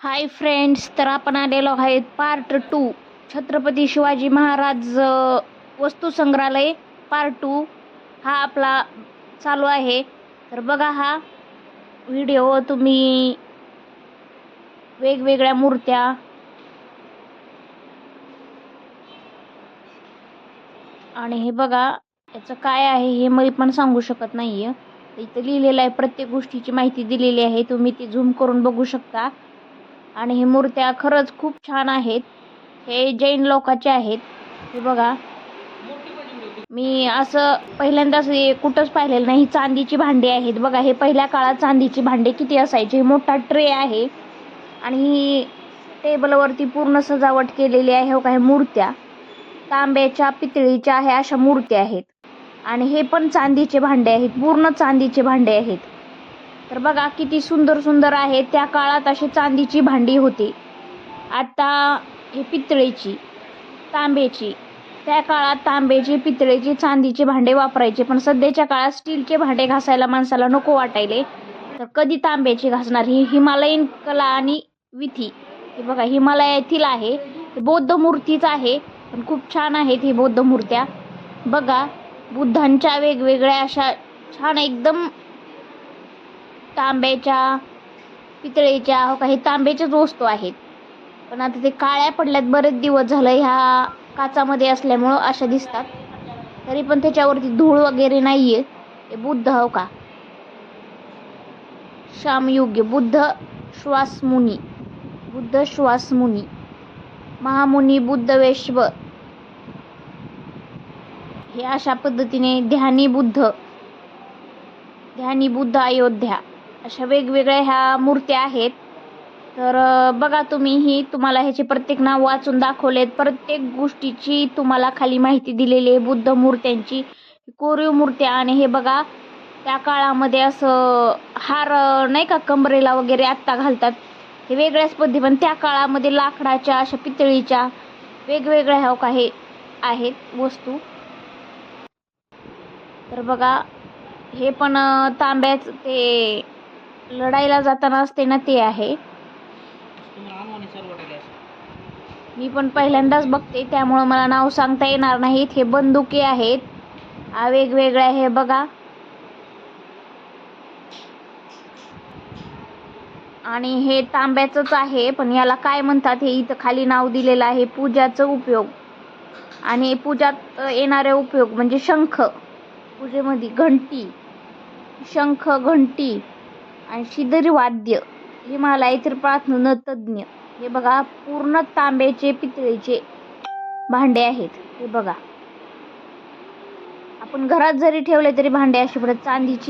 Hi friends तर आपण आलेलो आहेत पार्ट टू छत्रपती शिवाजी महाराज वस्तू संग्रहालय पार्ट टू हा आपला चालू आहे. तर बघा हा व्हिडिओ तुम्ही वेगवेगळ्या मूर्त्या आणि हे बघा याचं काय आहे हे मी पण सांगू शकत नाही आहे इथं लिहिलेलं आहे प्रत्येक गोष्टीची माहिती दिलेली आहे तुम्ही ती झूम करून बघू शकता. आणि हे मूर्त्या खरंच खूप छान आहेत. हे जैन लोकाचे आहेत. हे बघा. मी असं पहिल्यांदाच हे कुठंच पाहिलेलं नाही. ही चांदीची भांडी आहेत. बघा हे पहिल्या काळात चांदीची भांडे किती असायचे. मोठा ट्रे आहे. आणि ही टेबलवरती पूर्ण सजावट केलेली आहे. हो काही मूर्त्या. तांब्याच्या पितळीच्या आहे अशा मूर्त्या आहेत. आणि हे पण चांदीचे भांडे आहेत. पूर्ण चांदीचे भांडे आहेत. तर बघा किती सुंदर सुंदर आहे. त्या काळात अशी चांदीची भांडी होती. आता हे पितळेची तांब्याची त्या काळात तांब्याची पितळेची चांदीचे भांडे वापरायचे. पण सध्याच्या काळात स्टीलचे भांडे घासायला माणसाला नको वाटायले. तर कधी तांब्याची घासणार? ही हिमालयीन कला आणि विधी. हे बघा हिमालयातील आहे. बौद्ध मूर्तीच आहे. पण खूप छान आहेत ही बौद्ध मूर्त्या. बघा बुद्धांच्या वेगवेगळ्या अशा छान एकदम तांब्याच्या पितळेच्या हो काही तांब्याच्याच वस्तू आहेत. पण आता ते काळ्या पडल्यात बरेच दिवस झालं ह्या काचामध्ये असल्यामुळं अशा दिसतात. तरी पण त्याच्यावरती धूळ वगैरे नाही आहे हे बुद्ध हो का? श्यामयुग्य बुद्ध श्वासमुनी बुद्ध श्वासमुनी महामुनी बुद्धवेश्व हे अशा पद्धतीने ध्यानी बुद्ध ध्यानी बुद्ध अयोध्या. अशा वेगवेगळ्या ह्या मूर्त्या आहेत. तर बघा तुम्ही ही तुम्हाला ह्याचे प्रत्येक नाव वाचून दाखवलेत. प्रत्येक गोष्टीची तुम्हाला खाली माहिती दिलेली आहे बुद्ध मूर्त्यांची कोरीव मूर्त्या आणि हे बघा त्या काळामध्ये असं हार नाही का कमरेला वगैरे आत्ता घालतात. हे वेगळ्याच पद्धती पण त्या काळामध्ये लाकडाच्या अशा पितळीच्या वेगवेगळ्या हो ह्या काही आहेत वस्तू. तर बघा हे पण तांब्याचं तांब्याच ते लढाईला जाताना असते ना ते आहे. मी पण पहिल्यांदाच बघते त्यामुळं मला नाव सांगता येणार नाहीत. हे बंदुके आहेत. वेगवेगळ्या हे बघा. आणि हे तांब्याचंच आहे पण याला काय म्हणतात हे इथं खाली नाव दिलेलं आहे पूजाचं उपयोग. आणि पूजात येणारे उपयोग म्हणजे शंख. पूजेमध्ये घंटी. शंख घंटी. आणि शिदरी वाद्य हिमालयातील प्रार्थना तज्ज्ञ. हे बघा पूर्ण तांब्याचे पितळेचे भांडे आहेत. हे बघा. आपण घरात जरी ठेवले तरी भांडे अशी परत चांदीची